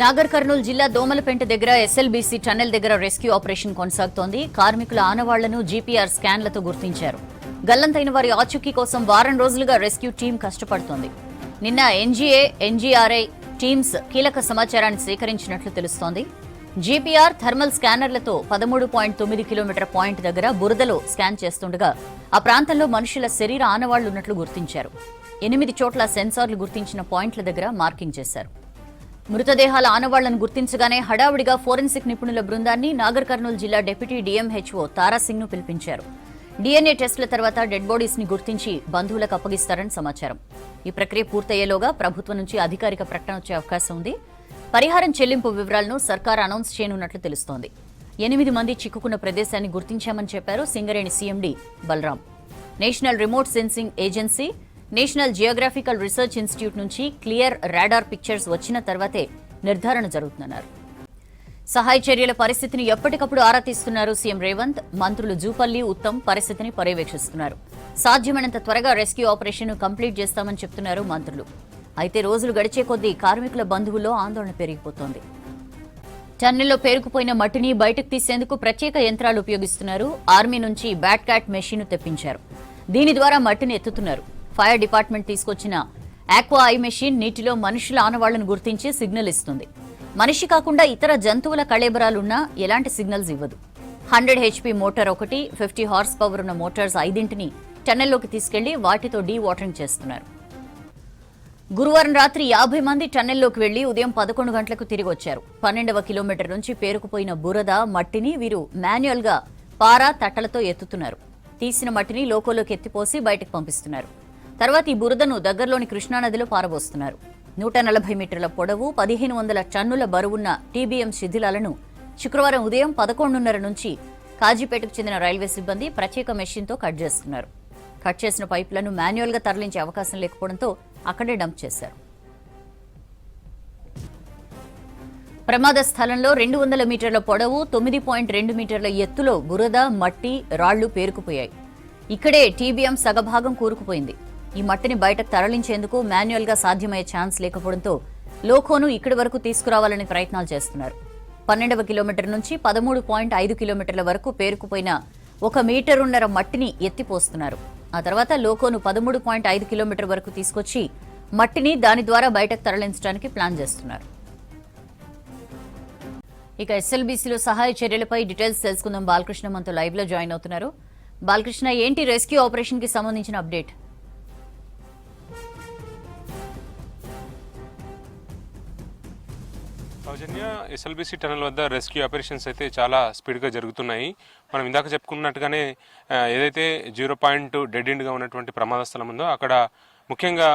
నాగర్ కర్నూలు జిల్లా దోమలపేంట దగ్గర SLBC tunnel దగ్గర రెస్క్యూ ఆపరేషన్ కొనసాగుతోంది. కార్మికుల ఆనవాళ్ళను జీపీఆర్ స్కాన్లతో గుర్తించారు. గల్లంతైన వారి ఆచూకీ కోసం వారం రోజులుగా రెస్క్యూ టీం కష్టపడుతోంది. నిన్న ఎన్జీఏ ఎన్జీఆర్ఐ టీమ్స్ కీలక సమాచారాన్ని సేకరించినట్లు తెలుస్తోంది. జీపీఆర్ థర్మల్ స్కానర్లతో పదమూడు పాయింట్ తొమ్మిది కిలోమీటర్ పాయింట్ దగ్గర బురదలో స్కాన్ చేస్తుండగా ఆ ప్రాంతంలో మనుషుల శరీర ఆనవాళ్ళు ఉన్నట్లు గుర్తించారు. ఎనిమిది చోట్ల సెన్సార్లు గుర్తించిన పాయింట్ల దగ్గర మార్కింగ్ చేశారు. మృతదేహాల ఆనవాళ్ళను గుర్తించగానే హడావుడిగా ఫోరెన్సిక్ నిపుణుల బృందాన్ని నాగర్ కర్నూలు జిల్లా డిప్యూటీ డీఎంహెచ్ఓ తారాసింగ్ను పిలిపించారు. డిఎన్ఏ టెస్టుల తర్వాత డెడ్ బాడీస్ని గుర్తించి బంధువులకు అప్పగిస్తారని సమాచారం. ఈ ప్రక్రియ పూర్తయ్యేలోగా ప్రభుత్వం నుంచి అధికారిక ప్రకటన వచ్చే అవకాశం ఉంది. పరిహారం చెల్లింపు వివరాలను సర్కార్ అనౌన్స్ చేయనున్నట్లు తెలుస్తోంది. ఎనిమిది మంది చిక్కుకున్న ప్రదేశాన్ని గుర్తించామని చెప్పారు Singareni CMD Balaram. National remote sensing agency national geographical research institute నుంచి క్లియర్ రాడార్ పిక్చర్స్ వచ్చిన తర్వాతే నిర్ధారణ జరుగుతుందన్నారు. సహాయ చర్యల పరిస్థితిని ఎప్పటికప్పుడు ఆరా తీస్తున్నారు సీఎం రేవంత్. మంత్రులు జూపల్లి ఉత్తమ్ పరిస్థితిని పర్యవేక్షిస్తున్నారు. సాధ్యమైనంత త్వరగా రెస్క్యూ ఆపరేషన్ కంప్లీట్ చేస్తామని చెప్తున్నారు మంత్రులు. అయితే రోజులు గడిచే కొద్దీ కార్మికుల బంధువుల్లో ఆందోళన పెరిగిపోతోంది. టన్నెల్లో పేరుకుపోయిన మట్టిని బయటకు తీసేందుకు ప్రత్యేక యంత్రాలు ఉపయోగిస్తున్నారు. ఆర్మీ నుంచి బ్యాట్ క్యాట్ మెషిన్ తెప్పించారు. దీని ద్వారా మట్టిని ఎత్తుతున్నారు. ఫైర్ డిపార్ట్మెంట్ తీసుకొచ్చిన ఆక్వా ఐ మెషిన్ నీటిలో మనుషుల ఆనవాళ్ళను గుర్తించి సిగ్నల్ ఇస్తుంది. మనిషి కాకుండా ఇతర జంతువుల కళేబరాలున్నా ఎలాంటి సిగ్నల్స్ ఇవ్వదు. హండ్రెడ్ హెచ్పి మోటార్ ఒకటి ఫిఫ్టీ హార్స్ పవర్ ఉన్న మోటార్స్ ఐదింటిని టన్నెల్లోకి తీసుకెళ్ళి వాటితో డీ వాటరింగ్ చేస్తున్నారు. గురువారం రాత్రి యాభై మంది టన్నెల్లోకి వెళ్ళి ఉదయం పదకొండు గంటలకు తిరిగి వచ్చారు. పన్నెండవ కిలోమీటర్ నుంచి పేరుకుపోయిన బురద మట్టిని వీరు మాన్యువల్గా పారా తట్టలతో ఎత్తుతున్నారు. తీసిన మట్టిని లోకోలోకి ఎత్తిపోసి బయటకు పంపిస్తున్నారు. తర్వాత ఈ బురదను దగ్గరలోని కృష్ణానదిలో పారబోస్తున్నారు. నూట నలభై మీటర్ల పొడవు పదిహేను వందల టన్నుల బరువున్న టీబీఎం శిథిలాలను శుక్రవారం ఉదయం పదకొండున్నర నుంచి కాజీపేటకు చెందిన రైల్వే సిబ్బంది ప్రత్యేక మెషిన్తో కట్ చేస్తున్నారు. కట్ చేసిన పైపులను మాన్యువల్గా తరలించే అవకాశం లేకపోవడంతో అక్కడే డంప్ చేశారు. ప్రమాద స్థలంలో రెండు వందల మీటర్ల పొడవు తొమ్మిది పాయింట్ రెండు మీటర్ల ఎత్తులో బురద మట్టి రాళ్ళు పేరుకుపోయాయి. ఇక్కడే టీబీఎం సగభాగం కూరుకుపోయింది. ఈ మట్టిని బయటకు తరలించేందుకు మాన్యువల్గా సాధ్యమయ్యే ఛాన్స్ లేకపోవడంతో లోకోను ఇక్కడి వరకు తీసుకురావాలని ప్రయత్నాలు చేస్తున్నారు. పన్నెండవ కిలోమీటర్ నుంచి పదమూడు పాయింట్ ఐదు కిలోమీటర్ల వరకు పేరుకుపోయిన ఒక మీటరున్నర మట్టిని ఎత్తిపోస్తున్నారు. ఆ తర్వాత లోకోను పదమూడు పాయింట్ ఐదు కిలోమీటర్ వరకు తీసుకొచ్చి మట్టిని దాని ద్వారా బయటకు తరలించడానికి ప్లాన్ చేస్తున్నారు. ఇక ఎస్ఎల్బీసీలో సహాయ చర్యలపై డీటెయిల్స్ తెలుసుకుందాం. బాలకృష్ణ మనతో లైవ్లో జాయిన్ అవుతున్నారు. బాలకృష్ణ ఏంటి రెస్క్యూ ఆపరేషన్కి సంబంధించిన అప్డేట్? జన్య ఎస్ఎల్బిసి టనల్ వద్ద రెస్క్యూ ఆపరేషన్స్ అయితే చాలా స్పీడ్గా జరుగుతున్నాయి. మనం ఇందాక చెప్పుకున్నట్టుగానే ఏదైతే జీరో పాయింట్ డెడ్ ఎండ్గా ఉన్నటువంటి ప్రమాద స్థలం ఉందో అక్కడ ముఖ్యంగా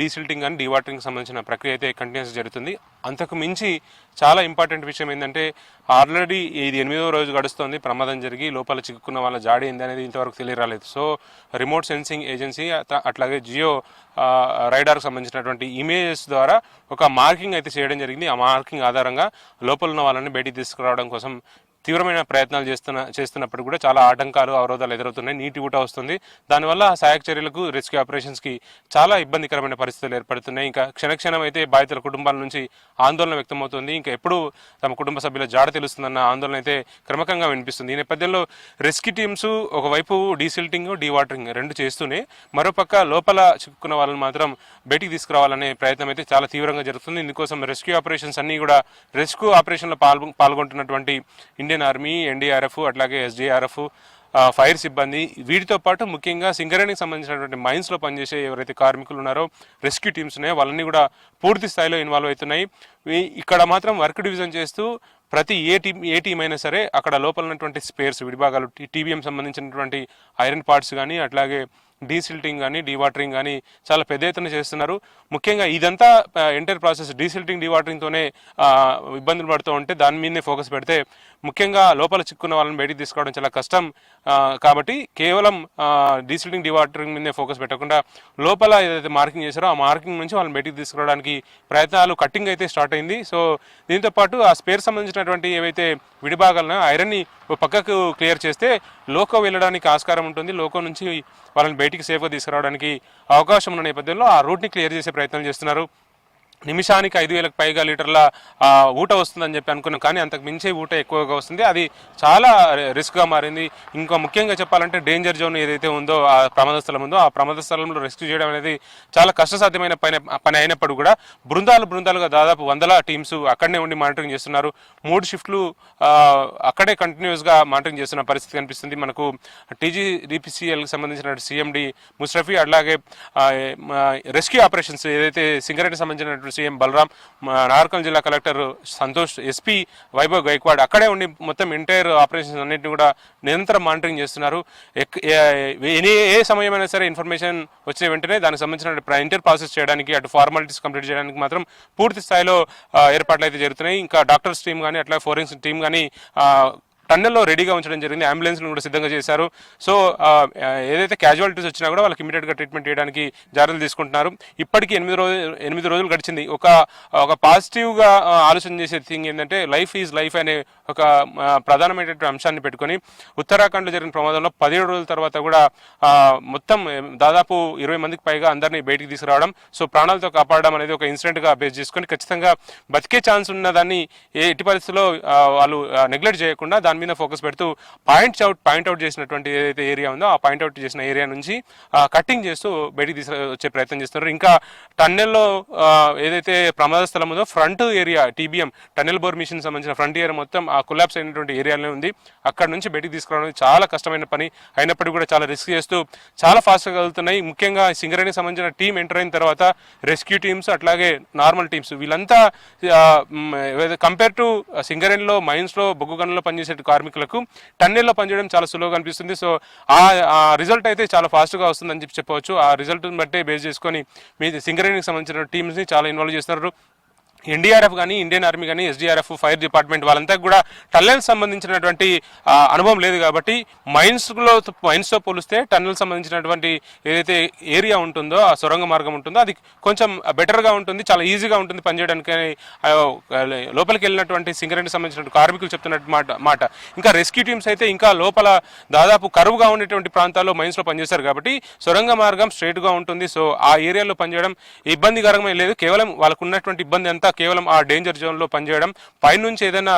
డీసిల్టింగ్ అని డీవాటరింగ్ సంబంధించిన ప్రక్రియ అయితే కంటిన్యూస్ జరుగుతుంది. అంతకు మించి చాలా ఇంపార్టెంట్ విషయం ఏంటంటే ఆల్రెడీ ఇది ఎనిమిదో రోజు గడుస్తోంది ప్రమాదం జరిగి లోపల చిక్కుకున్న వాళ్ళ జాడి ఏంది అనేది ఇంతవరకు తెలియరాలేదు. సో రిమోట్ సెన్సింగ్ ఏజెన్సీ అట్లాగే జియో రైడార్కి సంబంధించినటువంటి ఇమేజెస్ ద్వారా ఒక మార్కింగ్ అయితే చేయడం జరిగింది. ఆ మార్కింగ్ ఆధారంగా లోపల ఉన్న వాళ్ళని బయటికి తీసుకురావడం కోసం తీవ్రమైన ప్రయత్నాలు చేస్తున్న చేస్తున్నప్పుడు కూడా చాలా ఆటంకాలు అవరోధాలు ఎదురవుతున్నాయి. నీటి ఊట వస్తుంది. దానివల్ల సహాయక చర్యలకు రెస్క్యూ ఆపరేషన్స్కి చాలా ఇబ్బందికరమైన పరిస్థితులు ఏర్పడుతున్నాయి. ఇంకా క్షణక్షణం అయితే బాధితుల కుటుంబాల నుంచి ఆందోళన వ్యక్తమవుతుంది. ఇంకా ఎప్పుడు తమ కుటుంబ సభ్యుల జాడ తెలుస్తుందన్న ఆందోళన అయితే క్రమకంగా వినిపిస్తుంది. ఈ నేపథ్యంలో రెస్క్యూ టీమ్స్ ఒకవైపు డీసిల్టింగ్ డీవాటరింగ్ రెండు చేస్తూనే మరోపక్క లోపల చిక్కుకున్న వాళ్ళని మాత్రం బయటికి తీసుకురావాలనే ప్రయత్నం అయితే చాలా తీవ్రంగా జరుగుతుంది. ఇందుకోసం రెస్క్యూ ఆపరేషన్స్ అన్నీ కూడా రెస్క్యూ ఆపరేషన్లో పాల్గొ పాల్గొంటున్నటువంటి ఇండియన్ ఆర్మీ ఎన్డీఆర్ఎఫ్ అట్లాగే ఎస్డీఆర్ఎఫ్ ఫైర్ సిబ్బంది వీటితో పాటు ముఖ్యంగా సింగరేణికి సంబంధించినటువంటి మైన్స్లో పనిచేసే ఎవరైతే కార్మికులు ఉన్నారో రెస్క్యూ టీమ్స్ ఉన్నాయో వాళ్ళని కూడా పూర్తి స్థాయిలో ఇన్వాల్వ్ అవుతున్నాయి. ఇక్కడ మాత్రం వర్క్ డివిజన్ చేస్తూ ప్రతి ఏ టీం ఏ టీం అయినా సరే అక్కడ లోపల ఉన్నటువంటి స్పేర్స్ విడిభాగాలు టీబీఎం సంబంధించినటువంటి ఐరన్ పార్ట్స్ కానీ అట్లాగే డీసిల్టింగ్ కానీ డీవాటరింగ్ కానీ చాలా పెద్ద ఎత్తున చేస్తున్నారు. ముఖ్యంగా ఇదంతా ఎంటైర్ ప్రాసెస్ డీసిల్టింగ్ డీవాటరింగ్తోనే ఇబ్బందులు పడుతూ ఉంటే దాని మీదనే ఫోకస్ పెడితే ముఖ్యంగా లోపల చిక్కున్న వాళ్ళని బయటికి తీసుకోవడం చాలా కష్టం. కాబట్టి కేవలం డీసిల్టింగ్ డీవాటరింగ్ మీదనే ఫోకస్ పెట్టకుండా లోపల ఏదైతే మార్కింగ్ చేశారో ఆ మార్కింగ్ నుంచి వాళ్ళని బయటికి తీసుకురావడానికి ప్రయత్నాలు కట్టింగ్ అయితే స్టార్ట్ అయింది. సో దీంతో పాటు ఆ స్పేర్ సంబంధించినటువంటి ఏవైతే విడిభాగాలను ఐరన్ని పక్కకు క్లియర్ చేస్తే లోకో వెళ్ళడానికి ఆస్కారం ఉంటుంది. లోకో నుంచి వాళ్ళని బయటికి సేఫ్గా తీసుకురావడానికి అవకాశం ఉన్న నేపథ్యంలో ఆ రూట్ని క్లియర్ చేసే ప్రయత్నం చేస్తున్నారు. నిమిషానికి ఐదు వేలకు పైగా లీటర్ల ఊట వస్తుందని చెప్పి అనుకున్నాం. కానీ అంతకు మించే ఊట ఎక్కువగా వస్తుంది. అది చాలా రిస్క్గా మారింది. ఇంకా ముఖ్యంగా చెప్పాలంటే డేంజర్ జోన్ ఏదైతే ఉందో ఆ ప్రమాద స్థలం ఉందో ఆ ప్రమాద స్థలంలో రెస్క్యూ చేయడం అనేది చాలా కష్టసాధ్యమైన పని పని అయినప్పుడు కూడా బృందాలు బృందాలుగా దాదాపు వందల టీమ్స్ అక్కడనే ఉండి మానిటరింగ్ చేస్తున్నారు. మూడు షిఫ్ట్లు అక్కడే కంటిన్యూస్గా మానిటరింగ్ చేస్తున్న పరిస్థితి కనిపిస్తుంది. మనకు టీజీ డిపిసిఎల్కి సంబంధించిన సిఎండి ముస్రఫీ అలాగే రెస్క్యూ ఆపరేషన్స్ ఏదైతే సింగరేణి సంబంధించినటువంటి సీఎం బలరాం నాగర్కల్ జిల్లా కలెక్టర్ సంతోష్ ఎస్పీ వైభవ్ గైక్వాడ్ అక్కడే ఉండి మొత్తం ఎంటైర్ ఆపరేషన్స్ అన్నింటినీ కూడా నిరంతరం మానిటరింగ్ చేస్తున్నారు. ఏ- ఏ సమయమైనా సరే ఇన్ఫర్మేషన్ వచ్చిన వెంటనే దానికి సంబంధించిన ఇంటర్ ప్రాసెస్ చేయడానికి అటు ఫార్మాలిటీస్ కంప్లీట్ చేయడానికి మాత్రం పూర్తి స్థాయిలో ఏర్పాట్లు అయితే జరుగుతున్నాయి. ఇంకా డాక్టర్స్ టీం కానీ అట్లా ఫోరెన్సిక్ టీం కానీ టన్నెల్లో రెడీగా ఉంచడం జరిగింది. అంబులెన్స్ను కూడా సిద్ధంగా చేశారు. సో ఏదైతే క్యాజువాలిటీస్ వచ్చినా కూడా వాళ్ళకి ఇమీడియట్గా ట్రీట్మెంట్ చేయడానికి జాగ్రత్తలు తీసుకుంటున్నారు. ఇప్పటికీ ఎనిమిది రోజులు ఎనిమిది రోజులు గడిచింది. ఒక ఒక పాజిటివ్గా ఆలోచన చేసే థింగ్ ఏంటంటే లైఫ్ ఈజ్ లైఫ్ అనే ఒక ప్రధానమైనటువంటి అంశాన్ని పెట్టుకొని ఉత్తరాఖండ్లో జరిగిన ప్రమాదంలో పదిహేడు రోజుల తర్వాత కూడా మొత్తం దాదాపు ఇరవై మందికి పైగా అందరినీ బయటికి తీసుకురావడం సో ప్రాణాలతో కాపాడడం అనేది ఒక ఇన్సిడెంట్గా బేస్ చేసుకొని ఖచ్చితంగా బతికే ఛాన్స్ ఉన్న దాన్ని ఏ ఎట్టి పరిస్థితుల్లో వాళ్ళు నెగ్లెక్ట్ చేయకుండా దాని మీద ఫోకస్ పెడుతూ పాయింట్స్ అవుట్ పాయింట్ అవుట్ చేసినటువంటి ఏదైతే ఏరియా ఉందో ఆ పాయింట్ అవుట్ చేసిన ఏరియా నుంచి కట్టింగ్ చేస్తూ బయటికి తీసు వచ్చే ప్రయత్నం చేస్తున్నారు. ఇంకా టన్నెల్లో ఏదైతే ప్రమాద స్థలం ఉందో front area TBM tunnel bore machine సంబంధించిన ఫ్రంట్ ఏరియా మొత్తం ఆ కొలాప్స్ అయినటువంటి ఏరియాలోనే ఉంది. అక్కడ నుంచి బయటికి తీసుకురావడం చాలా కష్టమైన పని. అయినప్పటికీ కూడా చాలా రిస్క్ చేస్తూ చాలా ఫాస్ట్గా కలుగుతున్నాయి ముఖ్యంగా సింగరేణికి సంబంధించిన టీం ఎంటర్ అయిన తర్వాత రెస్క్యూ టీమ్స్ అట్లాగే నార్మల్ టీమ్స్ వీళ్ళంతా కంపేర్ టు సింగరేణిలో మైన్స్లో బొగ్గు గనుల్లో పనిచేసే కార్మికులకు టన్నెల్లో పనిచేయడం చాలా సులువుగా అనిపిస్తుంది. సో ఆ రిజల్ట్ అయితే చాలా ఫాస్ట్గా వస్తుందని చెప్పి చెప్పవచ్చు. ఆ రిజల్ట్ని బట్టే బేస్ చేసుకొని మీ సింగరేణికి సంబంధించిన టీమ్స్ని చాలా ఇన్వాల్వ్ చేస్తున్నారు. ఎన్డీఆర్ఎఫ్ కానీ ఇండియన్ ఆర్మీ కానీ ఎస్డీఆర్ఎఫ్ ఫైర్ డిపార్ట్మెంట్ వాళ్ళంతా కూడా టన్నెల్ సంబంధించినటువంటి అనుభవం లేదు కాబట్టి మైన్స్లో మైన్స్తో పోలిస్తే టన్నెల్ సంబంధించినటువంటి ఏదైతే ఏరియా ఉంటుందో ఆ సొరంగ మార్గం ఉంటుందో అది కొంచెం బెటర్గా ఉంటుంది చాలా ఈజీగా ఉంటుంది పనిచేయడానికి. లోపలికి వెళ్ళినటువంటి సింగరేణికి సంబంధించిన కార్మికులు చెప్తున్నట్టు మాట మాట. ఇంకా రెస్క్యూ టీమ్స్ అయితే ఇంకా లోపల దాదాపు కరువుగా ఉండేటువంటి ప్రాంతాల్లో మైన్స్లో పనిచేస్తారు కాబట్టి సొరంగ మార్గం స్ట్రైట్గా ఉంటుంది. సో ఆ ఏరియాలో పనిచేయడం ఇబ్బందికరమే లేదు. కేవలం వాళ్ళకున్నటువంటి ఇబ్బంది అంతా కేవలం ఆ డేంజర్ జోన్లో పనిచేయడం పైనుంచి ఏదైనా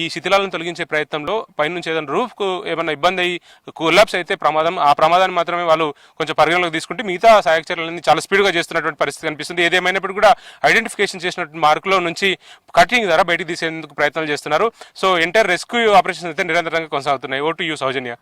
ఈ శిథిలాలను తొలగించే ప్రయత్నంలో పైనుంచి ఏదైనా రూఫ్కు ఏమైనా ఇబ్బంది అయ్యి కొలాప్స్ అయితే ప్రమాదం ఆ ప్రమాదాన్ని మాత్రమే వాళ్ళు కొంచెం పరిగణలోకి తీసుకుంటే మిగతా సహాయక చర్యలన్నీ చాలా స్పీడ్గా చేస్తున్నటువంటి పరిస్థితి కనిపిస్తుంది. ఏదేమైనప్పుడు కూడా ఐడెంటిఫికేషన్ చేసినటువంటి మార్కులో నుంచి కటింగ్ ద్వారా బయటకు తీసేందుకు ప్రయత్నాలు చేస్తున్నారు. సో ఎంటైర్ రెస్క్యూ ఆపరేషన్స్ అయితే నిరంతరంగా కొనసాగుతున్నాయి. ఓ యూ సౌజన్య.